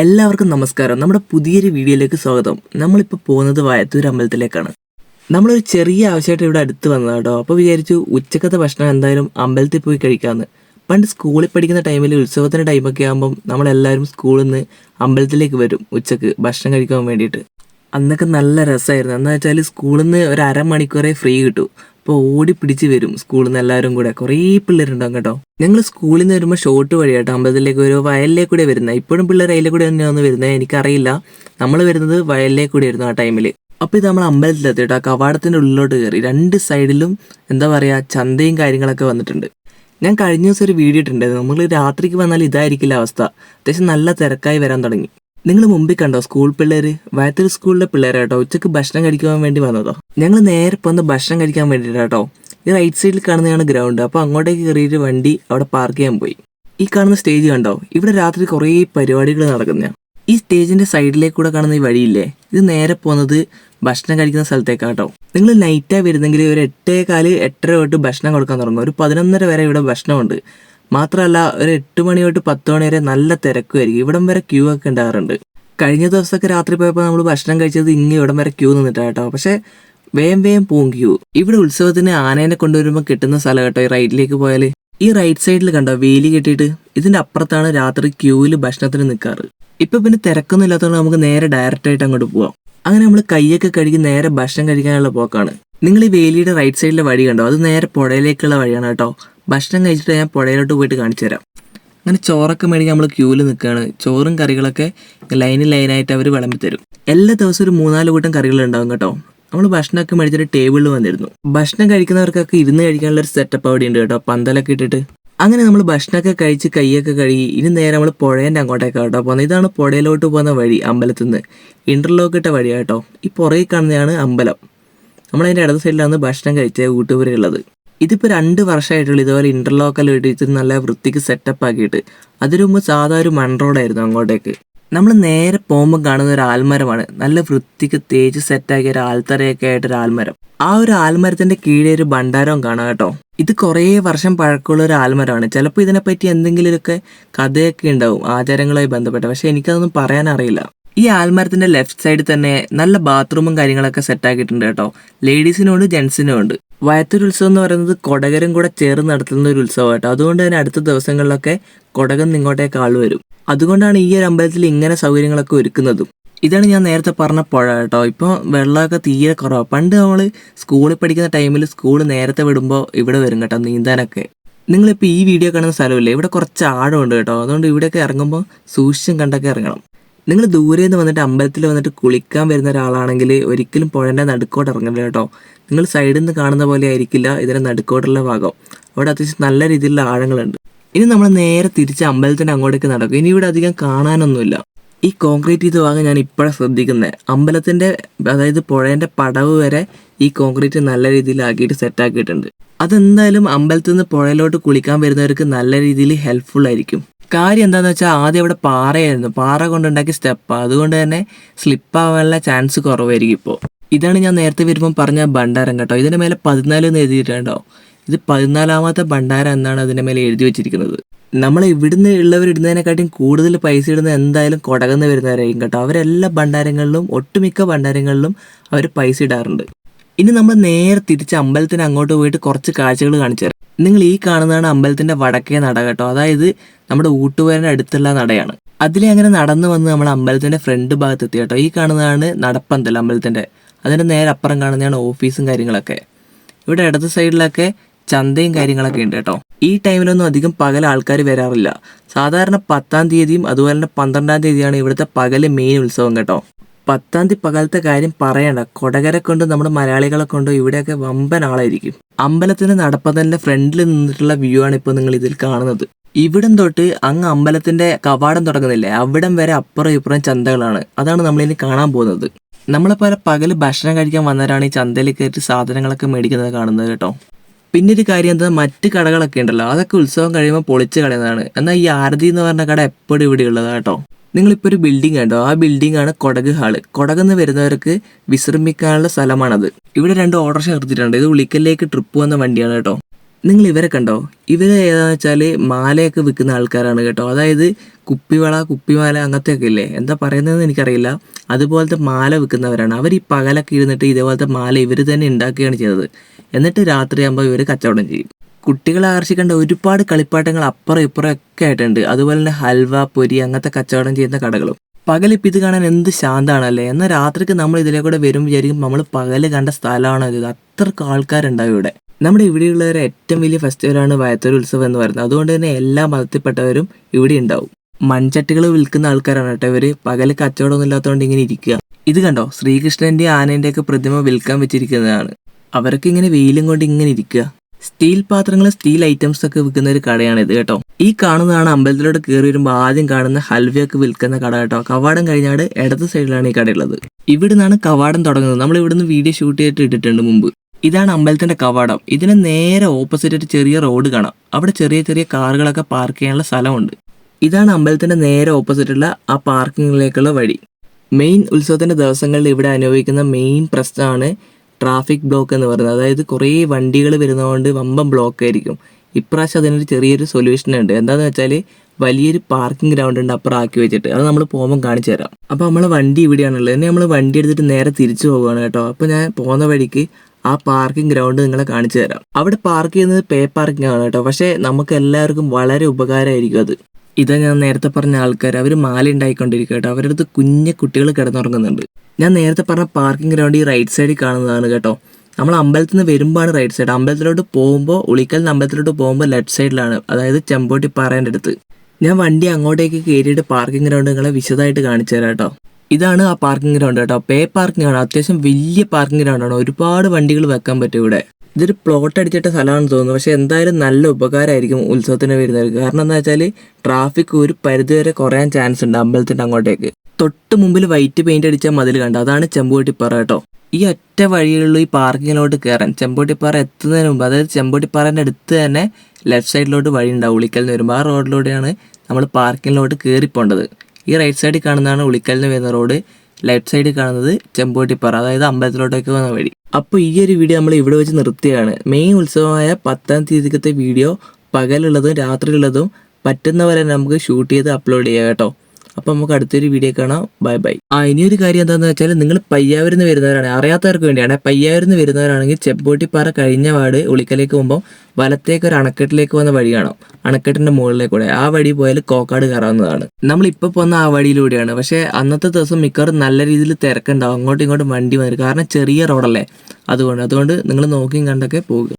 എല്ലാവർക്കും നമസ്കാരം. നമ്മുടെ പുതിയൊരു വീഡിയോയിലേക്ക് സ്വാഗതം. നമ്മളിപ്പോൾ പോകുന്നത് വയത്തൂർ അമ്പലത്തിലേക്കാണ്. നമ്മളൊരു ചെറിയ ആവശ്യമായിട്ട് ഇവിടെ അടുത്ത് വന്നതാണ് കേട്ടോ. അപ്പോൾ വിചാരിച്ചു ഉച്ചക്കത്തെ ഭക്ഷണം എന്തായാലും അമ്പലത്തിൽ പോയി കഴിക്കാമെന്ന് പണ്ട് സ്കൂളിൽ പഠിക്കുന്ന ടൈമിൽ ഉത്സവത്തിന്റെ ടൈമൊക്കെ ആകുമ്പം നമ്മളെല്ലാവരും സ്കൂളിൽ നിന്ന് അമ്പലത്തിലേക്ക് വരും ഉച്ചയ്ക്ക് ഭക്ഷണം കഴിക്കാൻ വേണ്ടിയിട്ട്. അന്നൊക്കെ നല്ല രസമായിരുന്നു എന്താ വെച്ചാൽ സ്കൂളിൽ നിന്ന് ഒരു അരമണിക്കൂറേ ഫ്രീ കിട്ടൂ. അപ്പോൾ ഓടി പിടിച്ച് വരും സ്കൂളിൽ നിന്ന് എല്ലാവരും കൂടെ. കുറേ പിള്ളേരുണ്ടാവും കേട്ടോ ഞങ്ങൾ സ്കൂളിൽ നിന്ന് വരുമ്പോൾ ഷോർട്ട് വഴി കേട്ടോ അമ്പലത്തിലേക്ക് ഒരു വയലിലേക്ക് കൂടെ വരുന്നത് ഇപ്പോഴും പിള്ളേർ അതിലെ കൂടെ തന്നെയാണ് വരുന്നത് എനിക്കറിയില്ല. നമ്മൾ വരുന്നത് വയലിലേക്ക് കൂടെ ആയിരുന്നു ആ ടൈമിൽ അപ്പോൾ ഇത് നമ്മൾ അമ്പലത്തിലെത്തി കേട്ടോ. ആ കവാടത്തിന്റെ ഉള്ളിലോട്ട് കയറി രണ്ട് സൈഡിലും എന്താ പറയുക ചന്തയും കാര്യങ്ങളൊക്കെ വന്നിട്ടുണ്ട്. ഞാൻ കഴിഞ്ഞ ദിവസം ഒരു വീഡിയോ ഇട്ടുണ്ടായിരുന്നു നമ്മൾ രാത്രിക്ക് വന്നാൽ ഇതായിരിക്കില്ല അവസ്ഥ. അത്യാവശ്യം നല്ല തിരക്കായി വരാൻ തുടങ്ങി. നിങ്ങൾ മുമ്പിൽ കണ്ടോ സ്കൂൾ പിള്ളേർ വയത്തൂർ സ്കൂളിലെ പിള്ളേരാട്ടോ. ഉച്ചയ്ക്ക് ഭക്ഷണം കഴിക്കാൻ വേണ്ടി വന്നതോ? ഞങ്ങൾ നേരെ പോന്ന് ഭക്ഷണം കഴിക്കാൻ വേണ്ടിയിട്ടാട്ടോ ഈ റൈറ്റ് സൈഡിൽ കാണുന്നതാണ് ഗ്രൗണ്ട് അപ്പോൾ അങ്ങോട്ടേക്ക് കയറിയിട്ട് വണ്ടി അവിടെ പാർക്ക് ചെയ്യാൻ പോയി. ഈ കാണുന്ന സ്റ്റേജ് കണ്ടോ? ഇവിടെ രാത്രി കുറേ പരിപാടികൾ നടക്കുന്ന. ഈ സ്റ്റേജിന്റെ സൈഡിലേക്ക് കൂടെ കാണുന്ന ഈ വഴിയില്ലേ? ഇത് നേരെ പോകുന്നത് ഭക്ഷണം കഴിക്കുന്ന സ്ഥലത്തേക്കാട്ടോ. നിങ്ങൾ നൈറ്റായി വരുന്നെങ്കിൽ ഒരു എട്ടേ കാൽ എട്ടര തൊട്ട് ഭക്ഷണം കൊടുക്കാൻ തുടങ്ങും. ഒരു പതിനൊന്നര വരെ ഇവിടെ ഭക്ഷണമുണ്ട്. മാത്രമല്ല ഒരു എട്ട് മണി തൊട്ട് പത്ത് മണി വരെ നല്ല തിരക്കുമായിരിക്കും ഇവിടം വരെ ക്യൂ ഒക്കെ ഉണ്ടാകാറുണ്ട്. കഴിഞ്ഞ ദിവസമൊക്കെ രാത്രി പോയപ്പോൾ നമ്മൾ ഭക്ഷണം കഴിച്ചത് ഇങ്ങനെ ഇവിടം വരെ ക്യൂ നിന്നിട്ടാണ് കേട്ടോ. പക്ഷേ വേം വേം പോവും ക്യൂ ഇവിടെ ഉത്സവത്തിന് ആനേനെ കൊണ്ടുവരുമ്പോൾ കിട്ടുന്ന സ്ഥലം കേട്ടോ ഈ റൈറ്റിലേക്ക് പോയാൽ ഈ റൈറ്റ് സൈഡിൽ കണ്ടോ വേലി കെട്ടിയിട്ട് ഇതിന്റെ അപ്പുറത്താണ് രാത്രി ക്യൂവിൽ ഭക്ഷണത്തിന് നിൽക്കാറ് ഇപ്പം പിന്നെ തിരക്കൊന്നും ഇല്ലാത്തതുകൊണ്ട് നമുക്ക് നേരെ ഡയറക്റ്റ് ആയിട്ട് അങ്ങോട്ട് പോവാം. അങ്ങനെ നമ്മൾ കൈയൊക്കെ കഴുകി നേരെ ഭക്ഷണം കഴിക്കാനുള്ള പോക്കാണ്. നിങ്ങൾ ഈ വേലിയുടെ റൈറ്റ് സൈഡിലെ വഴി കണ്ടോ അത് നേരെ പുഴയിലേക്കുള്ള വഴിയാണ് കേട്ടോ. ഭക്ഷണം കഴിച്ചിട്ട് ഞാൻ പുഴയിലോട്ട് പോയിട്ട് കാണിച്ചു തരാം. അങ്ങനെ ചോറൊക്കെ മേടിക്കാൻ നമ്മൾ ക്യൂവിൽ നിൽക്കുകയാണ് ചോറും കറികളൊക്കെ ലൈനിൽ ലൈനായിട്ട് അവർ വിളമ്പി തരും. എല്ലാ ദിവസവും ഒരു മൂന്നാൽ കൂട്ടം കറികൾ ഉണ്ടാവും കേട്ടോ. നമ്മൾ ഭക്ഷണമൊക്കെ മേടിച്ചിട്ട് ടേബിളിൽ വന്നിരുന്നു. ഭക്ഷണം കഴിക്കുന്നവർക്കൊക്കെ ഇരുന്ന് കഴിക്കാനുള്ള ഒരു സെറ്റപ്പ് അവിടെ ഉണ്ട് കേട്ടോ. പന്തലൊക്കെ ഇട്ടിട്ട്. അങ്ങനെ നമ്മൾ ഭക്ഷണമൊക്കെ കഴിച്ച് കൈയൊക്കെ കഴുകി ഇനി നേരെ നമ്മൾ പുഴേന്റെ അങ്ങോട്ടേക്കാണ് കേട്ടോ പോകുന്നത്. ഇതാണ് പുഴയിലോട്ട് പോകുന്ന വഴി അമ്പലത്തിൽ നിന്ന് ഇന്റർലോക്ക് ഇട്ട വഴിയാണ് കേട്ടോ. ഈ പുറകിൽ കാണുന്നതാണ് അമ്പലം. നമ്മളതിന്റെ ഇടത് സൈഡിലാണ് ഭക്ഷണം കഴിച്ച ഊട്ടുപുരയുള്ളത് ഇതിപ്പോൾ രണ്ട് വർഷമായിട്ടുള്ളൂ ഇതുപോലെ ഇന്റർലോക്കൽ ഇട്ടിട്ട് നല്ല വൃത്തിക്ക് സെറ്റപ്പ് ആക്കിയിട്ട്. അതിനു മുമ്പ് സാധാ ഒരു മൺറോഡായിരുന്നു അങ്ങോട്ടേക്ക്. നമ്മൾ നേരെ പോകുമ്പോൾ കാണുന്ന ഒരു ആൽമരമാണ്. നല്ല വൃത്തിക്ക് തേച്ച് സെറ്റാക്കിയ ഒരു ആൽത്തറയൊക്കെ ആയിട്ട് ഒരു ആൽമരം. ആ ഒരു ആൽമരത്തിന്റെ കീഴെ ഒരു ഭണ്ഡാരവും കാണാം കേട്ടോ. ഇത് കുറേ വർഷം പഴക്കമുള്ള ഒരു ആൽമരമാണ്. ചിലപ്പോൾ ഇതിനെപ്പറ്റി എന്തെങ്കിലുമൊക്കെ കഥയൊക്കെ ഉണ്ടാവും ആചാരങ്ങളുമായി ബന്ധപ്പെട്ട്. പക്ഷേ എനിക്കതൊന്നും പറയാൻ അറിയില്ല ഈ ആൽമരത്തിന്റെ ലെഫ്റ്റ് സൈഡിൽ തന്നെ നല്ല ബാത്റൂമും കാര്യങ്ങളൊക്കെ സെറ്റ് ആക്കിയിട്ടുണ്ട് കേട്ടോ. ലേഡീസിനും ഉണ്ട് ജെൻസിനും ഉണ്ട്. വയത്തൂർ ഉത്സവം എന്ന് പറയുന്നത് കൊടകരും കൂടെ ചേർന്ന് നടത്തുന്ന ഒരു ഉത്സവം കേട്ടോ. അതുകൊണ്ട് തന്നെ അടുത്ത ദിവസങ്ങളിലൊക്കെ കൊടകം ഇങ്ങോട്ടേക്ക് ആൾ വരും. അതുകൊണ്ടാണ് ഈ ഒരു അമ്പലത്തിൽ ഇങ്ങനെ സൗകര്യങ്ങളൊക്കെ ഒരുക്കുന്നതും. ഇതാണ് ഞാൻ നേരത്തെ പറഞ്ഞ പുഴ കേട്ടോ. ഇപ്പോൾ വെള്ളമൊക്കെ തീരെ കുറവാണ് പണ്ട് നമ്മൾ സ്കൂളിൽ പഠിക്കുന്ന ടൈമിൽ സ്കൂൾ നേരത്തെ വിടുമ്പോൾ ഇവിടെ വരും കേട്ടോ നീന്താനൊക്കെ. നിങ്ങളിപ്പോൾ ഈ വീഡിയോ കാണുന്ന സ്ഥലമില്ലേ? ഇവിടെ കുറച്ച് ആഴമുണ്ട് കേട്ടോ. അതുകൊണ്ട് ഇവിടെയൊക്കെ ഇറങ്ങുമ്പോൾ സൂക്ഷിച്ചും കണ്ടൊക്കെ ഇറങ്ങണം. നിങ്ങൾ ദൂരെ നിന്ന് വന്നിട്ട് അമ്പലത്തിൽ വന്നിട്ട് കുളിക്കാൻ വരുന്ന ഒരാളാണെങ്കിൽ ഒരിക്കലും പുഴന്റെ നടുക്കോട്ട് ഇറങ്ങരുത് കേട്ടോ. നിങ്ങൾ സൈഡിൽ നിന്ന് കാണുന്ന പോലെ ആയിരിക്കില്ല ഇതിന്റെ നടുക്കോട്ടുള്ള ഭാഗം. അവിടെ അത്യാവശ്യം നല്ല രീതിയിലുള്ള ആഴങ്ങളുണ്ട്. ഇനി നമ്മൾ നേരെ തിരിച്ച് അമ്പലത്തിന്റെ അങ്ങോട്ടേക്ക് നടക്കും. ഇനി ഇവിടെ അധികം കാണാനൊന്നുമില്ല. ഈ കോൺക്രീറ്റ് ഇത് വാങ്ങാൻ ഞാൻ ഇപ്പോഴാണ് ശ്രദ്ധിക്കുന്നത് അമ്പലത്തിന്റെ അതായത് പുഴേന്റെ പടവ് വരെ ഈ കോൺക്രീറ്റ് നല്ല രീതിയിൽ ആക്കിയിട്ട് സെറ്റ് ആക്കിയിട്ടുണ്ട്. അതെന്തായാലും അമ്പലത്തിൽ നിന്ന് പുഴയിലോട്ട് കുളിക്കാൻ വരുന്നവർക്ക് നല്ല രീതിയിൽ ഹെൽപ്ഫുൾ ആയിരിക്കും. കാര്യം എന്താണെന്ന് വെച്ചാൽ ആദ്യം ഇവിടെ പാറയായിരുന്നു. പാറ കൊണ്ടുണ്ടാക്കിയ സ്റ്റെപ്പ് അതുകൊണ്ട് തന്നെ സ്ലിപ്പാവാനുള്ള ചാൻസ് കുറവായിരിക്കും ഇപ്പോൾ ഇതാണ് ഞാൻ നേരത്തെ വരുമ്പോൾ പറഞ്ഞ ഭണ്ഡാരം കേട്ടോ. ഇതിന്റെ മേലെ പതിനാല് എന്ന് എഴുതിയിട്ടുണ്ടോ? ഇത് പതിനാലാമത്തെ ഭണ്ഡാരം എന്നാണ് അതിന്റെ മേലെ എഴുതി വെച്ചിരിക്കുന്നത്. നമ്മൾ ഇവിടുന്ന് ഉള്ളവർ ഇടുന്നതിനെക്കാട്ടിയും കൂടുതൽ പൈസ ഇടുന്ന എന്തായാലും കുടകുന്ന വരുന്നവരായിരിക്കും കേട്ടോ. അവരെല്ലാ ഭണ്ഡാരങ്ങളിലും ഒട്ടുമിക്ക ഭണ്ഡാരങ്ങളിലും അവർ പൈസ ഇടാറുണ്ട്. ഇനി നമ്മൾ നേരെ തിരിച്ച് അമ്പലത്തിന് അങ്ങോട്ട് പോയിട്ട് കുറച്ച് കാഴ്ചകൾ കാണിച്ചു തരാം. നിങ്ങൾ ഈ കാണുന്നതാണ് അമ്പലത്തിന്റെ വടക്കേ നട കേട്ടോ. അതായത് നമ്മുടെ ഊട്ടുപേരന്റെ അടുത്തുള്ള നടയാണ്. അതിലെ അങ്ങനെ നടന്നു വന്ന് നമ്മൾ അമ്പലത്തിന്റെ ഫ്രണ്ട് ഭാഗത്ത് എത്തി കേട്ടോ. ഈ കാണുന്നതാണ് നടപ്പന്തൽ അമ്പലത്തിന്റെ അതിന്റെ നേരെ അപ്പുറം കാണുന്നതാണ് ഓഫീസും കാര്യങ്ങളൊക്കെ. ഇവിടെ ഇടത് സൈഡിലൊക്കെ ചന്തയും കാര്യങ്ങളൊക്കെ ഉണ്ട് കേട്ടോ. ഈ ടൈമിലൊന്നും അധികം പകൽ ആൾക്കാർ വരാറില്ല. സാധാരണ പത്താം തീയതിയും അതുപോലെ തന്നെ പന്ത്രണ്ടാം തീയതിയാണ് ഇവിടുത്തെ പകൽ മെയിൻ ഉത്സവം കേട്ടോ. പത്താം തീയതി പകലത്തെ കാര്യം പറയണ്ട. കൊടകരെ കൊണ്ട് നമ്മുടെ മലയാളികളെ കൊണ്ട് ഇവിടെയൊക്കെ വമ്പൻ ആളായിരിക്കും. അമ്പലത്തിന് നടപ്പതന്നെ ഫ്രണ്ടിൽ നിന്നിട്ടുള്ള വ്യൂ ആണ് ഇപ്പോൾ നിങ്ങൾ ഇതിൽ കാണുന്നത്. ഇവിടം തൊട്ട് അങ്ങ് അമ്പലത്തിന്റെ കവാടം തുടങ്ങുന്നില്ലേ? അവിടം വരെ അപ്പുറം ഇപ്പുറം ചന്തകളാണ്. അതാണ് നമ്മൾ ഇനി കാണാൻ പോകുന്നത്. നമ്മളെ പോലെ പകൽ ഭക്ഷണം കഴിക്കാൻ വന്നവരാണ് ഈ ചന്തയിൽ കയറ്റി സാധനങ്ങളൊക്കെ മേടിക്കുന്നത് കാണുന്നത് കേട്ടോ. പിന്നെ ഒരു കാര്യം എന്താ മറ്റ് കടകളൊക്കെ ഉണ്ടല്ലോ അതൊക്കെ ഉത്സവം കഴിയുമ്പോൾ പൊളിച്ച് കളയുന്നതാണ്. എന്നാൽ ഈ ആരതി എന്ന് പറഞ്ഞ കട എപ്പോഴും ഇവിടെ ഉള്ളത് കേട്ടോ. നിങ്ങളിപ്പോൾ ഒരു ബിൽഡിംഗ് കണ്ടോ? ആ ബിൽഡിംഗ് ആണ് കൊടക് ഹാൾ കൊടകെന്ന് വരുന്നവർക്ക് വിശ്രമിക്കാനുള്ള സ്ഥലമാണത്. ഇവിടെ രണ്ട് ഓട്ടോറിക്ഷ നിർത്തിയിട്ടുണ്ട്. ഇത് ഉളിക്കലിലേക്ക് ട്രിപ്പ് വന്ന വണ്ടിയാണ് കേട്ടോ. നിങ്ങൾ ഇവരെ കണ്ടോ? ഇവർ ഏതാണെന്ന് വെച്ചാൽ മാലയൊക്കെ വിൽക്കുന്ന ആൾക്കാരാണ് കേട്ടോ. അതായത് കുപ്പിവള കുപ്പിമാല അങ്ങനത്തെ ഒക്കെ ഇല്ലേ എന്താ പറയുന്നതെന്ന് എനിക്കറിയില്ല. അതുപോലത്തെ മാല വിൽക്കുന്നവരാണ്. അവർ ഈ പകലൊക്കെ ഇരുന്നിട്ട് ഇതേപോലത്തെ മാല ഇവർ തന്നെ ഉണ്ടാക്കുകയാണ് ചെയ്തത്. എന്നിട്ട് രാത്രിയാകുമ്പോൾ ഇവർ കച്ചവടം ചെയ്യും. കുട്ടികളെ ആകർഷിക്കേണ്ട ഒരുപാട് കളിപ്പാട്ടങ്ങൾ അപ്പുറം ഇപ്പുറം ഒക്കെ ആയിട്ടുണ്ട്. അതുപോലെ തന്നെ ഹൽവ പൊരി അങ്ങനത്തെ കച്ചവടം ചെയ്യുന്ന കടകളും. പകലിപ്പോൾ ഇത് കാണാൻ എന്ത് ശാന്തമാണല്ലേ എന്നാൽ രാത്രിക്ക് നമ്മൾ ഇതിലെ കൂടെ വരും വിചാരിക്കും. നമ്മൾ പകൽ കണ്ട സ്ഥലമാണോ ഇത്? അത്രയ്ക്ക് ആൾക്കാരുണ്ടാവും ഇവിടെ. നമ്മുടെ ഇവിടെയുള്ളവരെ ഏറ്റവും വലിയ ഫെസ്റ്റിവലാണ് വയത്തൂർ ഉത്സവം എന്ന് പറയുന്നത്. അതുകൊണ്ട് തന്നെ എല്ലാ മതത്തിൽപ്പെട്ടവരും ഇവിടെ ഉണ്ടാവും. മൺചട്ടികൾ വിൽക്കുന്ന ആൾക്കാരാണ് കേട്ടോ ഇവർ. പകൽ കച്ചവടമൊന്നും ഇല്ലാത്തതുകൊണ്ട് ഇങ്ങനെ ഇരിക്കുക. ഇത് കണ്ടോ? ശ്രീകൃഷ്ണന്റെ ആനേന്റെ ഒക്കെ പ്രതിമ വിൽക്കാൻ വെച്ചിരിക്കുന്നതാണ്. അവർക്ക് ഇങ്ങനെ വെയിലും കൊണ്ട് ഇങ്ങനെ ഇരിക്കുക. സ്റ്റീൽ പാത്രങ്ങൾ സ്റ്റീൽ ഐറ്റംസ് ഒക്കെ വിൽക്കുന്ന ഒരു കടയാണ് ഇത് കേട്ടോ. ഈ കാണുന്നതാണ് അമ്പലത്തിലോട്ട് കയറി വരുമ്പോൾ ആദ്യം കാണുന്ന ഹൽവയൊക്കെ വിൽക്കുന്ന കട കേട്ടോ. കവാടം കഴിഞ്ഞാട് ഇടത് സൈഡിലാണ് ഈ കടയുള്ളത്. ഇവിടുന്നാണ് കവാടം തുടങ്ങുന്നത്. നമ്മൾ ഇവിടുന്ന് വീഡിയോ ഷൂട്ട് ചെയ്തിട്ട് ഇട്ടിട്ടുണ്ട് മുമ്പ്. ഇതാണ് അമ്പലത്തിന്റെ കവാടം. ഇതിന് നേരെ ഓപ്പോസിറ്റ് ഒരു ചെറിയ റോഡ് കാണാം. അവിടെ ചെറിയ ചെറിയ കാറുകളൊക്കെ പാർക്ക് ചെയ്യാനുള്ള സ്ഥലമുണ്ട്. ഇതാണ് അമ്പലത്തിന്റെ നേരെ ഓപ്പോസിറ്റുള്ള ആ പാർക്കിങ്ങിലേക്കുള്ള വഴി. മെയിൻ ഉത്സവത്തിന്റെ ദിവസങ്ങളിൽ ഇവിടെ അനുഭവിക്കുന്ന മെയിൻ പ്രശ്നമാണ് ട്രാഫിക് ബ്ലോക്ക് എന്ന് പറയുന്നത്. അതായത് കുറേ വണ്ടികൾ വരുന്നതുകൊണ്ട് വമ്പം ബ്ലോക്ക് ആയിരിക്കും. ഇപ്രാവശ്യം അതിനൊരു ചെറിയൊരു സൊല്യൂഷൻ ഉണ്ട്. എന്താണെന്ന് വെച്ചാൽ വലിയൊരു പാർക്കിംഗ് ഗ്രൗണ്ട് ഉണ്ട് അപ്പുറം ആക്കി വെച്ചിട്ട്. അത് നമ്മൾ പോകുമ്പോൾ കാണിച്ചു തരാം. അപ്പോൾ നമ്മൾ വണ്ടി ഇവിടെയാണുള്ളത്. ഇനി നമ്മൾ വണ്ടി എടുത്തിട്ട് നേരെ തിരിച്ചു പോവുകയാണ് കേട്ടോ. അപ്പോൾ ഞാൻ പോകുന്ന വഴിക്ക് ആ പാർക്കിംഗ് ഗ്രൗണ്ട് നിങ്ങളെ കാണിച്ചു തരാം. അവിടെ പാർക്ക് ചെയ്യുന്നത് പേ പാർക്കിംഗ് ആണ് കേട്ടോ. പക്ഷേ നമുക്ക് എല്ലാവർക്കും വളരെ ഉപകാരമായിരിക്കും അത്. ഇതാ ഞാൻ നേരത്തെ പറഞ്ഞ ആൾക്കാർ അവർ മാല ഉണ്ടായിക്കൊണ്ടിരിക്കുക കേട്ടോ. അവരുടെ അടുത്ത് കുഞ്ഞു കുട്ടികൾ കിടന്നുറങ്ങുന്നുണ്ട്. ഞാൻ നേരത്തെ പറഞ്ഞ പാർക്കിംഗ് ഗ്രൗണ്ട് ഈ റൈറ്റ് സൈഡിൽ കാണുന്നതാണ് കേട്ടോ. നമ്മൾ അമ്പലത്തിൽ നിന്ന് വരുമ്പോഴാണ് റൈറ്റ് സൈഡ്. അമ്പലത്തിലോട്ട് പോകുമ്പോൾ ഉളിക്കൽ അമ്പലത്തിലോട്ട് പോകുമ്പോൾ ലെഫ്റ്റ് സൈഡിലാണ്. അതായത് ചെമ്പോട്ടി പാറേന്റെ അടുത്ത്. ഞാൻ വണ്ടി അങ്ങോട്ടേക്ക് കയറിയിട്ട് പാർക്കിംഗ് ഗ്രൗണ്ട് നിങ്ങളെ വിശദമായിട്ട് കാണിച്ചു തരാം കേട്ടോ. ഇതാണ് ആ പാർക്കിംഗ് ഗ്രൗണ്ട് കേട്ടോ. പേ പാർക്കിംഗ് ആണ്. അത്യാവശ്യം വലിയ പാർക്കിംഗ് ഗ്രൗണ്ട് ആണ്. ഒരുപാട് വണ്ടികൾ വെക്കാൻ പറ്റും ഇവിടെ. ഇതൊരു പ്ലോട്ട് അടിച്ചിട്ട സ്ഥലമാണെന്ന് തോന്നുന്നു. പക്ഷേ എന്തായാലും നല്ല ഉപകാരമായിരിക്കും ഉത്സവത്തിന് വരുന്നവർക്ക് കാരണം എന്താ വെച്ചാൽ ട്രാഫിക് ഒരു പരിധിവരെ കുറയാൻ ചാൻസ് ഉണ്ട് അമ്പലത്തിന്റെ അങ്ങോട്ടേക്ക്. തൊട്ട് മുമ്പിൽ വൈറ്റ് പെയിന്റ് അടിച്ച മതിൽ കണ്ട? അതാണ് ചെമ്പോട്ടിപ്പാറ കേട്ടോ. ഈ ഒറ്റ വഴിയുള്ള ഈ പാർക്കിങ്ങിലോട്ട് കയറാൻ ചെമ്പോട്ടിപ്പാറ എത്തുന്നതിന് മുമ്പ് അതായത് ചെമ്പോട്ടിപ്പാറേന്റെ അടുത്ത് തന്നെ ലെഫ്റ്റ് സൈഡിലോട്ട് വഴി ഉണ്ടാവും. ഉളിക്കൽ നിന്ന് വരുമ്പോൾ ആ റോഡിലൂടെയാണ് നമ്മൾ പാർക്കിങ്ങിലോട്ട് കയറിപ്പോണ്ടത് ഈ റൈറ്റ് സൈഡിൽ കാണുന്നതാണ് ഉളിക്കലിന് വരുന്ന റോഡ് ലെഫ്റ്റ് സൈഡിൽ കാണുന്നത് ചെമ്പോട്ടിപ്പാറ അതായത് അമ്പലത്തിലോട്ടേക്ക് വന്ന വഴി. അപ്പോൾ ഈ ഒരു വീഡിയോ നമ്മൾ ഇവിടെ വെച്ച് നിർത്തുകയാണ്. മെയിൻ ഉത്സവമായ പത്താം തീയതിക്കത്തെ വീഡിയോ പകലുള്ളതും രാത്രിയുള്ളതും പറ്റുന്നവരെ നമുക്ക് ഷൂട്ട് ചെയ്ത് അപ്ലോഡ് ചെയ്യാം കേട്ടോ. അപ്പോൾ നമുക്ക് അടുത്തൊരു വീഡിയോ കാണാം. ബൈ ബൈ ആ ഇനിയൊരു കാര്യം എന്താണെന്ന് വെച്ചാൽ നിങ്ങൾ പയ്യാവരുന്ന് വരുന്നവരാണ്. അറിയാത്തവർക്ക് വേണ്ടിയാണ്. പയ്യാവരുന്ന് വരുന്നവരാണെങ്കിൽ ചെമ്പോട്ടിപ്പാറ കഴിഞ്ഞ വാട് ഉളിക്കലേക്ക് പോകുമ്പോൾ വലത്തേക്ക് ഒരു അണക്കെട്ടിലേക്ക് വന്ന വഴി കാണാം. അണക്കെട്ടിന്റെ മുകളിലേക്കൂടെ. ആ വഴി പോയാൽ കോക്കാട് കയറാവുന്നതാണ്. നമ്മൾ ഇപ്പോൾ പോകുന്ന ആ വഴിയിലൂടെയാണ്. പക്ഷേ അന്നത്തെ ദിവസം മിക്കവാറും നല്ല രീതിയിൽ തിരക്കുണ്ടാവും. അങ്ങോട്ടും ഇങ്ങോട്ടും വണ്ടി വരും. കാരണം ചെറിയ റോഡല്ലേ അതുകൊണ്ട് അതുകൊണ്ട് നിങ്ങൾ നോക്കിയും കണ്ടൊക്കെ പോകുക